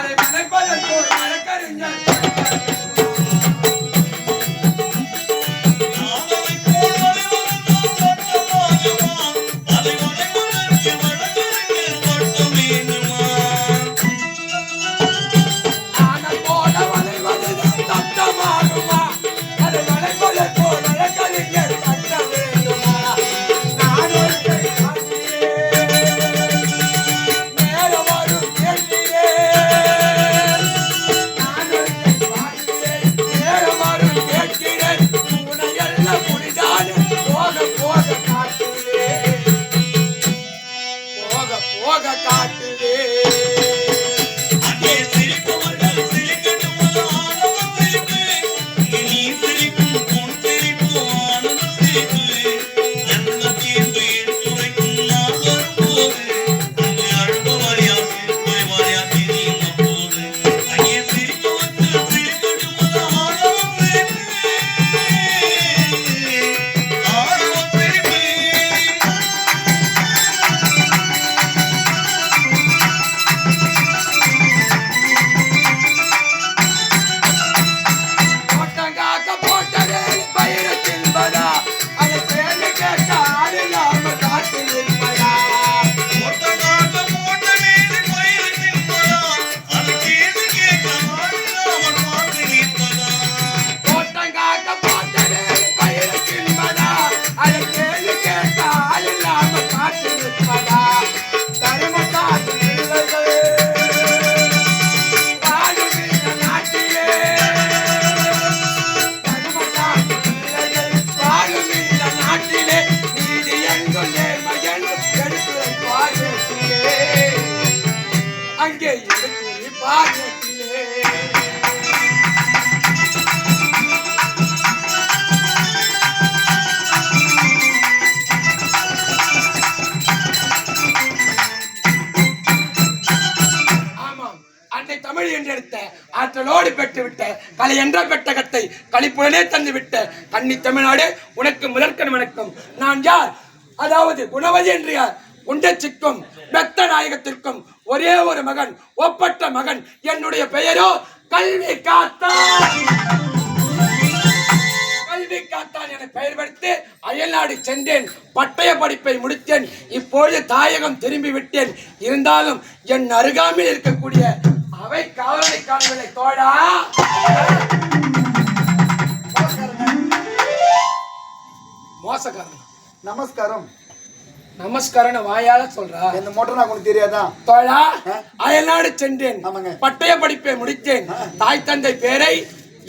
அதை மறைப்பதற்கு ஒரு வழக்கறிஞர் தமிழ் என்றெடுத்த ஆற்றலோடு பெற்றுவிட்ட கலை என்ற பெட்டகத்தை களிப்புடனே தந்துவிட்ட கன்னி தமிழ்நாடு உனக்கு முதற்கண் வணக்கம். நான் யார்? அதாவது குணவதி என்று யார்? உண்டச்சிக்கும் மெத்த நாயகத்திற்கும் ஒரே ஒரு மகன் ஒப்பற்ற மகன். என்னுடைய பெயரோ கல்வி காத்தான் கல்வி காத்தான் என பெயர் வைத்து அயல்நாடு சென்றேன் பட்டய படிப்பை முடித்தேன். இப்பொழுது தாயகம் திரும்பி விட்டேன். இருந்தாலும் என் அருகாமையில் இருக்கக்கூடிய அவை காவலை காணவில்லை தோழா. மோசக்காரன். நமஸ்காரம். நமஸ்காரன் வாயால சொல்றா. இந்த மோட்டர் நான் உனக்கு தெரியாதா? தோழா அயல்நாடு சென்றேன். ஆமாங்க. பட்டய படிப்பை முடித்தேன். தாய் தந்தை பேரை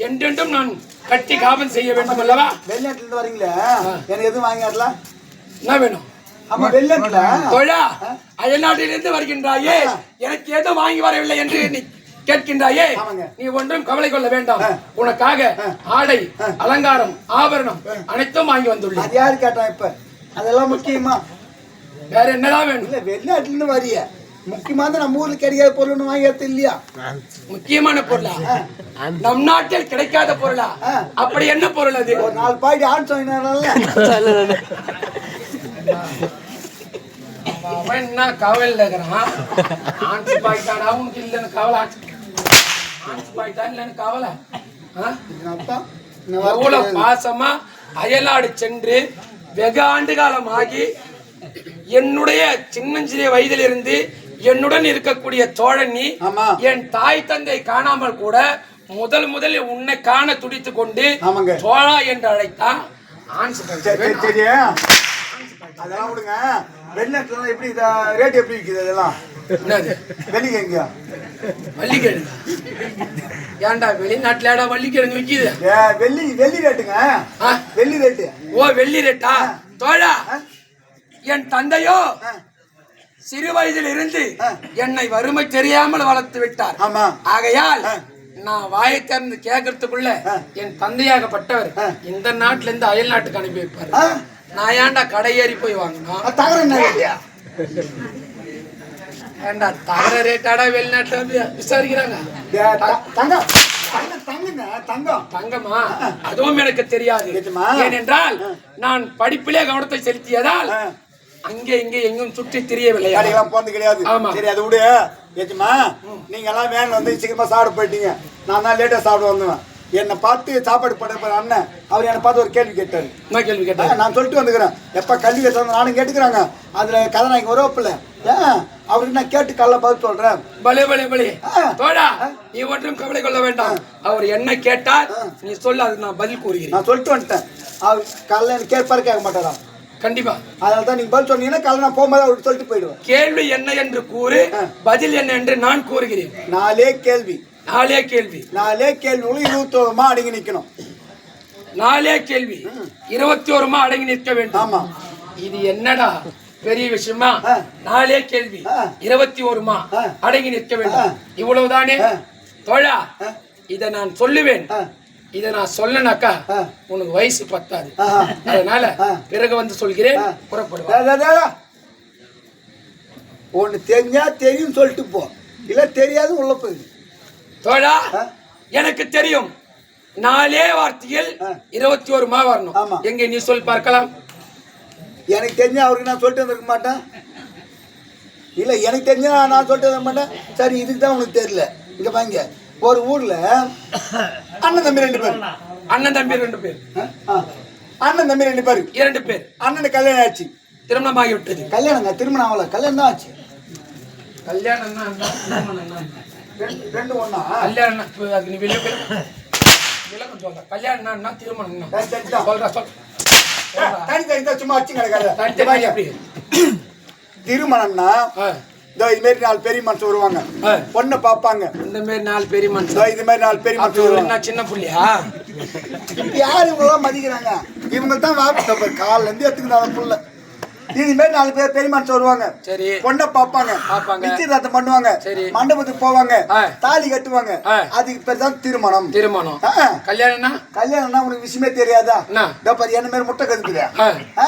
என்றென்றும் நான் கட்டி காவல் செய்ய வேண்டும் அல்லவா? வெளிநாட்டுல இருந்து வரீங்களே? எனக்கு எதுவும் வாங்கி வரலாம் என்ன வேணும்? ஆமா வெளிநாட்டுல. தோழா அயல்நாட்டிலிருந்து வருகின்றாயே. எனக்கு ஏதோ வாங்கி வரவில்லை என்று நீ கேட்கின்றாயே. ஆமாங்க. நீ ஒன்றும் கவலை கொள்ள வேண்டாம். உனக்காக ஆடை அலங்காரம் ஆபரணம் அனைத்தும் வாங்கி வந்துள்ளேன். யாரு கேட்டா இப்ப? அதெல்லாம் முக்கியமா? வேற என்னதான் வேணும்? இல்ல வெளிநாட்டுல இருந்து வரிய. முக்கியமா தான் நம்ம ஊர்ல கிடைக்காத பொருள்னு வாங்கி எடுத்து இல்லையா? முக்கியமான பொருளா? நம் நாட்டில் கிடைக்காத பொருளா. அப்படி என்ன பொருள் அது? ஒரு நாலு பாய்டி ஆட்ஸ் வாங்கினால அவன் என்ன கவலையில் இருக்கிறான்? ஆன்ஸ் பாய்ட்டாடா உனக்கு இல்லைன்னு கவலை. ஆன்ஸ் ஆன்ஸ் பாய்ட்டா இல்லைன்னு கவலை எவ்வளவு பாசமா அயலாடு சென்று வெகு ஆண்டு காலம் ஆகி என்னுடைய சின்னஞ்சிறிய வயதிலிருந்து என்னுடன் இருக்கக்கூடிய தோழன் நீ. என் தாய் தந்தை காணாமல் கூட முதல் முதலில் உன்னை காண துடித்துக் கொண்டு. தோழா என்று அழைத்தான். அதெல்லாம் விடுங்க. வெளிநாட்டுல எப்படி ரேட் எப்படி விக்குது அதெல்லாம் எங்கயா வள்ளிக்கிழங்கு ஏன்டா வெளிநாட்டுலடா வள்ளிக்கிழங்கு விக்குது? ஏ வெள்ளி வெள்ளி ரேட்டுங்க? வெள்ளி ரேட்டு ஓ வெள்ளி ரேட்டா தோழா என் தந்தையோ சிறு வயதில் இருந்து. என்னை வறுமை தெரியாமல் வளர்த்து விட்டார். ஆமா. ஆகையால். நான் வாயை திறந்து கேட்கறதுக்குள்ள. என் தந்தையாகப்பட்டவர். இந்த நாட்டுல இருந்து அயல் நாட்டுக்கு அனுப்பி வைப்பாரு நான் ஏன்டா கடை ஏறி போய் இல்லையா ஏன்டா தகர ரேட்டாடா வெளிநாட்டுல வந்து விசாரிக்கிறாங்க? தங்கம். தங்கம் தங்குங்க தங்கம். தங்கமா? அதுவும் எனக்கு தெரியாது? ஏனென்றால் நான் படிப்பிலே கவனத்தை செலுத்தியதால். அங்கே இங்கே எங்கும் சுற்றி திரியவில்லை கடையெல்லாம் போனது கிடையாது. சரி அதை விடு. ஏச்சுமா நீங்க எல்லாம் வேன் வந்து சீக்கிரமா சாப்பிட போயிட்டீங்க. நான் தான் லேட்டா சாப்பிட வந்தேன் என்னை பார்த்து சாப்பாடு போட போற அண்ணன் அவர் என்னை பார்த்து ஒரு கேள்வி கேட்டாரு. என்ன கேள்வி ஆ, கேட்டேன் நான் சொல்லிட்டு வந்துக்கிறேன். எப்ப கல்வி கட்டணும் நானும் கேட்டுக்கிறாங்க. அதுல கதாநாயகன் வரப்பில்ல ஏன் அவருக்கு நான் கேட்டு காலைல பதில் சொல்றேன். பலே பலே பலே. தோழா நீ ஒன்றும் கவலை கொள்ள வேண்டாம். அவர் என்ன கேட்டார் நீ சொல்ல அதுக்கு நான் பதில் கூறுகிறேன். நான் சொல்லிட்டு வந்துட்டேன். அவர் காலைல எனக்கு கேட்பாரு கேட்க மாட்டாரா? கண்டிப்பா. அதனால தான் நீங்க பதில் சொன்னீங்கன்னா காலைல நான் போகும்போது அவருக்கு சொல்லிட்டு போயிடுவேன். கேள்வி என்ன என்று கூறு பதில் என்ன என்று நான் கூறுகிறேன். நாலே கேள்வி. நாலே கேள்வி. நாலே கேள்வி. இருபத்தோருமா அடங்கி நிக்கணும். நாலே கேள்வி. இருபத்தி ஓருமா அடங்கி நிற்க வேண்டும். ஆமா. இது என்னடா பெரிய விஷயமா. நாலே கேள்வி. இருபத்தி ஓருமா. அடங்கி நிற்க வேண்டும். இவ்வளவுதானே. தோழா. இத நான் சொல்லுவேன். இத நான் சொல்லனாக்கா. உனக்கு வயசு பத்தாது. அதனால. பிறகு வந்து சொல்கிறேன் ஆ. புறப்படுவா டே, டே, டே, டே. ஒண்ணு தெரிஞ்சா தெரியும் சொல்லிட்டு போ இல்ல தெரியாது உள்ள போயிடு தோழா? எனக்கு தெரியும் நாலே வார்த்தையில். இருபத்தி ஒரு மா வரணும். எங்க நீ சொல் பார்க்கலாம் எனக்கு தெரிஞ்சா அவருக்கு நான் சொல்லிட்டு வந்திருக்க மாட்டேன் இல்ல எனக்கு தெரிஞ்சா நான் சொல்லிட்டு வர மாட்டேன் சரி இதுக்கு தான் உனக்கு தெரியல இங்க வாங்க ஒரு ஊர்ல அண்ணன் தம்பி ரெண்டு பேர். அண்ணன் தம்பி ரெண்டு பேர். அண்ணன் தம்பி ரெண்டு பேர். இரண்டு பேர். அண்ணனுக்கு கல்யாணம் ஆச்சு. திருமணமாகி விட்டது கல்யாணங்க திருமணம் ஆகல. கல்யாணம் தான் ஆச்சு. கல்யாணம் திருமணம் ரெண்டு- ஒண்ணா? கல்யாணம் நீ விளக்கு விளக்கம் சொல்ற கல்யாணம் திருமணம். சொல்றா சொல். தனி தனி சும்மா வச்சு கிடக்காது திருமணம்னா இதோ இது மாதிரி நாலு பெரிய மனுஷன் வருவாங்க. பொண்ணை பார்ப்பாங்க. இந்த மாதிரி நாலு பெரிய மனுஷன். இது மாதிரி நாலு பெரிய மனுஷன் வருவாங்க. சின்ன புள்ளியா? யாரு இவங்களாம் மதிக்கிறாங்க? இவங்க தான் வாப்ப காலில இருந்து எடுத்துக்கிறாங்க புள்ள. மாதிரி நாலு பேர் பெரிய மனுஷன் வருவாங்க. சரி. பொண்ணை பார்ப்பாங்க. நிச்சயதார்த்தம் பண்ணுவாங்க. சரி. மண்டபத்துக்கு போவாங்க. தாலி கட்டுவாங்க. அதுக்கு பேர் தான் திருமணம். திருமணம். கல்யாணம்னா? கல்யாணம்னா உனக்கு விஷயமே தெரியாதா? என்ன? இதோ பாரு என்ன மாதிரி முட்டை கதுக்குது ஆ.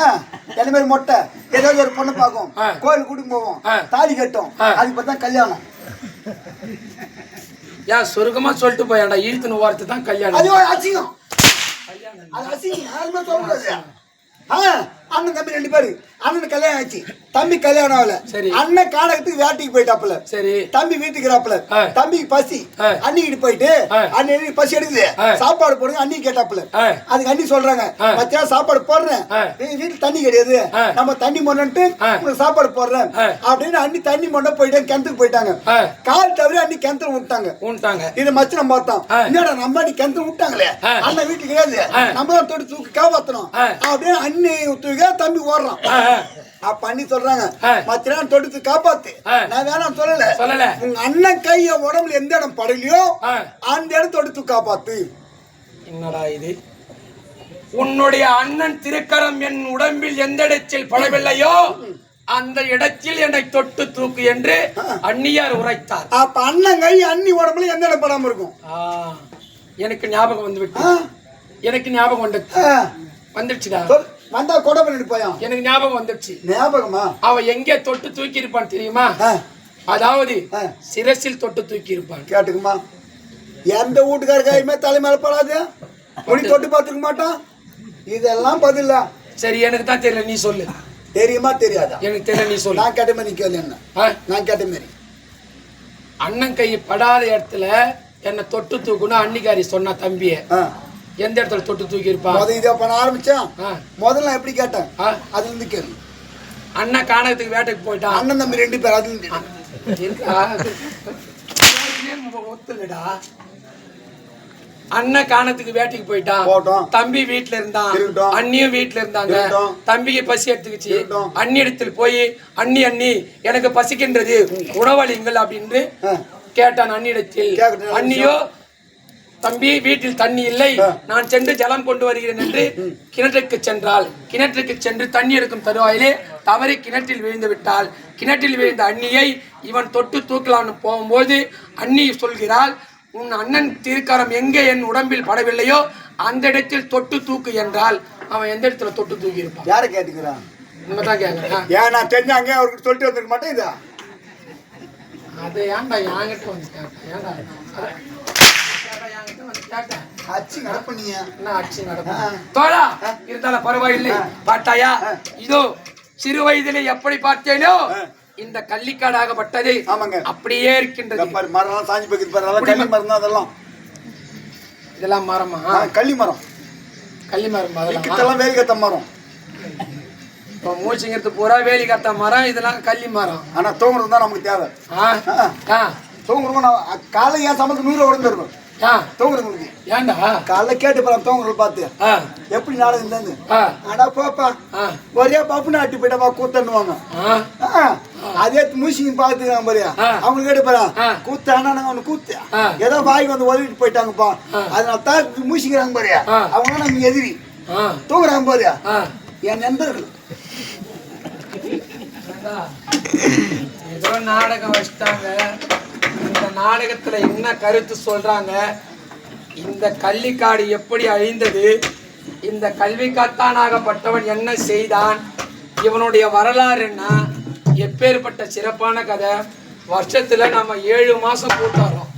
என்ன மாதிரி மொட்டை? ஏதாவது ஒரு பொண்ணு பார்க்கும். கோயில் கூட்டிட்டு போவோம். தாலி கட்டும். அதுக்கு பார்த்தா கல்யாணம். ஏன் சொருக்கமா சொல்லிட்டு போயாண்டா. இழுத்துன்னு ஓரத்து தான் அது கல்யாணம் ஒரு அசிங்கம். அது அசிங்கம். யாருமே சொல்லக்கூடாது ஆ, அண்ணன் தம்பி ரெண்டு பேரு அண்ணன் கல்யாணம் ஆச்சு தம்பி கல்யாணம் ஆகல சரி. அண்ணன் காடகத்துக்கு வேட்டைக்கு போயிட்டாப்புல சரி தம்பி வீட்டுக்கு இராப்புல ஆ. தம்பிக்கு பசி. அண்ணிக்கிட்டு போயிட்டு ஆ. அண்ணி பசி எடுக்குது. சாப்பாடு போடுங்க அண்ணி கேட்டாப்புல. அதுக்கு அண்ணி சொல்றாங்க. மச்சான் சாப்பாடு போடுறேன் வீட்டுல தண்ணி கிடையாது. நம்ம தண்ணி. உனக்கு சாப்பாடு போடுறேன். அப்படின்னு அண்ணி தண்ணி மொன்ன போயிட்டு கிணத்துக்கு போயிட்டாங்க. கால் தவிர அண்ணி கிணத்துல விட்டாங்க உன்ட்டாங்க இது மச்சனம் பார்த்தோம். என்னடா நம்ம அண்ணி கிணத்துல விட்டாங்களே. அண்ணன் வீட்டுக்கு கிடையாது. நம்ம தான் தொட்டு தூக்கி காப்பாத்தணும். அப்படின்னு அண்ணி தூக்க தம்பி ஓடுறான் அண்ணி சொல்றாங்க. மச்சனான் தொடுத்து காப்பாத்து. நான் வேணாம் சொல்லல சொல்லல. உங்க அண்ணன் கைய உடம்புல எந்த இடம் படலையோ. அந்த இடம் தொடுத்து காப்பாத்து என்னடா இது உன்னுடைய அண்ணன் திருக்கரம் என் உடம்பில் எந்த இடத்தில் படவில்லையோ அந்த இடத்தில் என்னை தொட்டு தூக்கு என்று அந்நியார் உரைத்தார் அப்ப அண்ணன் கை அண்ணி உடம்புல எந்த இடம் படாம இருக்கும் எனக்கு ஞாபகம் வந்து விட்டு ஆ. எனக்கு ஞாபகம் வந்துடுச்சு. வந்துடுச்சுடா. வந்தா கொடை பண்ணிட்டு போயான். எனக்கு ஞாபகம் வந்துடுச்சு. ஞாபகமா? அவன் எங்கே தொட்டு தூக்கி இருப்பான் தெரியுமா. அதாவது. சிரசில் தொட்டு தூக்கி இருப்பான் கேட்டுக்குமா? எந்த வீட்டுக்கார கையுமே தலை மேல படாது முடி தொட்டு பார்த்துக்க மாட்டான்? இதெல்லாம் பதிலா. சரி எனக்கு தான் தெரியல நீ சொல்லு. தெரியுமா தெரியாதா? எனக்கு தெரியல நீ சொல்லு. நான் கேட்ட மாதிரி கேள்வி என்ன? நான் கேட்ட மாதிரி. அண்ணன் கை படாத இடத்துல என்னை தொட்டு தூக்குன்னு அன்னிக்காரி சொன்னா தம்பிய. எந்த இடத்துல தொட்டு தூக்கி இருப்பான் முத இதை பண்ண ஆரம்பிச்சான். முதல்ல எப்படி கேட்டேன்? அதுல இருந்து கேளு அண்ணன் காணகத்துக்கு வேட்டைக்கு போயிட்டான் அண்ணன் தம்பி ரெண்டு பேர் அதுல இருந்து? ஒத்துலடா. அண்ணன் காணத்துக்கு வேட்டைக்கு போயிட்டான். தம்பி வீட்டுல இருந்தான். அண்ணியும் வீட்டுல இருந்தாங்க. தம்பிக்கு பசி எடுத்துக்கிச்சு. அண்ணி இடத்தில் போய் அண்ணி அண்ணி எனக்கு பசிக்கின்றது உணவளிங்கள் அப்படின்னு. கேட்டான் அண்ணிடத்தில். அண்ணியோ தம்பி வீட்டில் தண்ணி இல்லை. நான் சென்று ஜலம் கொண்டு வருகிறேன் என்று கிணற்றுக்கு சென்றாள். கிணற்றுக்கு சென்று தண்ணி எடுக்கும் தருவாயிலே தவறி கிணற்றில் விழுந்து விட்டாள். கிணற்றில் விழுந்த அண்ணியை இவன் தொட்டு தூக்கலாம்னு போகும்போது அண்ணி சொல்கிறாள் உன் அண்ணன் திருக்கரம் எங்கே? என் உடம்பில் படவில்லையோ? அந்த இடத்தில் தொட்டு தூக்கு என்றால் அவன் எந்த இடத்துல தொட்டு தூக்கி இருப்பான்? யாரை கேட்டுக்கிறான்? உண்மைதான் கேட்கறேன் ஏன் நான் தெரிஞ்சாங்க அவருக்கு சொல்லிட்டு வந்துருக்க மாட்டேன் இதா? அது ஏன்டா என்கிட்ட வந்து ஏன்டா? அச்சு நடப்பண்ணிய? என்ன நடக்கும்? ஆ. தோழா இருந்தாலும் பரவாயில்லை. பாட்டாயா? இதோ சிறு வயதிலே எப்படி பார்த்தேனோ. இந்த கள்ளிக்காடாகப்பட்டது ஆமாங்க. அப்படியே இருக்கின்றது. மரம் சாஞ்சி அதெல்லாம் கள்ளி மரம் தான் அதெல்லாம். இதெல்லாம் மரமா? கள்ளி மரம் கள்ளி மரம் அதெல்லாம் வேலி கத்த மரம். இப்போ மூச்சுங்கிறது பூரா வேலி கட்ட மரம் இதெல்லாம் கள்ளி மரம் ஆனா தூங்குறது தான் நமக்கு தேவை. ஆ. தூங்குறவங்க நான் காலை ஏன் சமத்து நூறு உடம்பு இருக்கும் தூங்குறவங்களுக்கு ஏண்டா? காலைல கேட்டு தூங்குறத பார்த்து. எப்படி நாடகம் இருந்தாங்க ஆ. அடா போப்பா. ஆ. ஒரே பப்புன்னு அட்டி போயிட்டா கூத்தன்னுவாங்க. அதே மூசிங்க பாத்துக்கிறாங்க பாரியா. அவங்க கேட்டு போறா ஆ. கூத்து ஆனா நாங்க அவனு கூத்து. ஏதோ வாய்க்கு வந்து ஒதுக்கிட்டு போயிட்டாங்கப்பா. அதனால தான் மூசிக்கிறாங்க பாரியா. அவங்க நம்ம எதிரி. ஆ. தூங்குறாங்க பாரியா என் நண்பர்கள். ஏதோ நாடகம் வச்சிட்டாங்க. இந்த நாடகத்துல என்ன கருத்து சொல்றாங்க? இந்த கள்ளிக்காடு எப்படி அழிந்தது? இந்த கல்வி கத்தானாகப்பட்டவன் என்ன செய்தான்? இவனுடைய வரலாறு என்ன? எப்பேற்பட்ட சிறப்பான கதை? வருஷத்துல நம்ம ஏழு மாசம் கூட்டாரோம்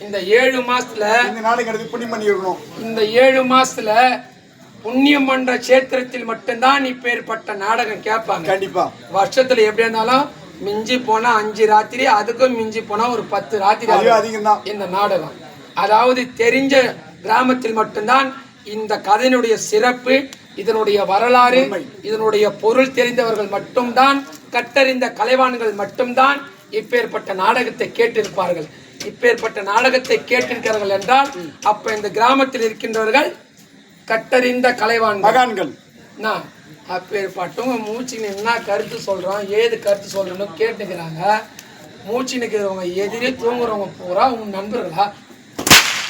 இந்த ஏழு மாசத்துல இந்த நாளைக்கு எடுத்து புண்ணியம் இந்த ஏழு மாசத்துல புண்ணியம் பண்ற கஷேத்திரத்தில் மட்டும்தான் இப்பேற்பட்ட நாடகம் கேட்பாங்க. கண்டிப்பா. வருஷத்துல எப்படி இருந்தாலும் மிஞ்சி போனா அஞ்சு ராத்திரி அதுக்கும் மிஞ்சி போனா ஒரு பத்து ராத்திரி அதுவே ஆகும் அதிகம் தான் இந்த நாடகம். அதாவது தெரிஞ்ச கிராமத்தில் மட்டும்தான் இந்த கதையினுடைய சிறப்பு இதனுடைய வரலாறு. இதனுடைய பொருள் தெரிந்தவர்கள் மட்டும்தான் கற்றறிந்த கலைவான்கள் மட்டும்தான் இப்பேற்பட்ட நாடகத்தை கேட்டிருப்பார்கள். இப்பேற்பட்ட நாடகத்தை கேட்டிருக்கிறார்கள் என்றால் அப்ப இந்த கிராமத்தில் இருக்கின்றவர்கள் கற்றறிந்த கலைவான்கள் மகான்கள். நான் அப்பேற்பட்டும் மூச்சு என்ன கருத்து சொல்றோம் ஏது கருத்து சொல்றோம்னு கேட்டுக்கிறாங்க. மூச்சு நிற்கிறவங்க எதிரே தூங்குறவங்க பூரா உங்க நண்பர்களா?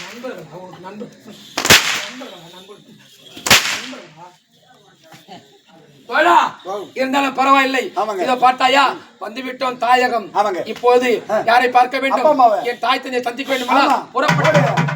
நண்பர்களா? உங்க நண்பர். நண்பர்களா? நண்பர். நண்பர்களா? போடா. இருந்தாலும் பரவாயில்லை. இத பார்த்தாயா? வந்து விட்டோம் தாயகம். இப்போது யாரை பார்க்க வேண்டும். என் தாய் தந்தையை சந்திக்க வேண்டுமா? ஆமா. புறப்பட்டு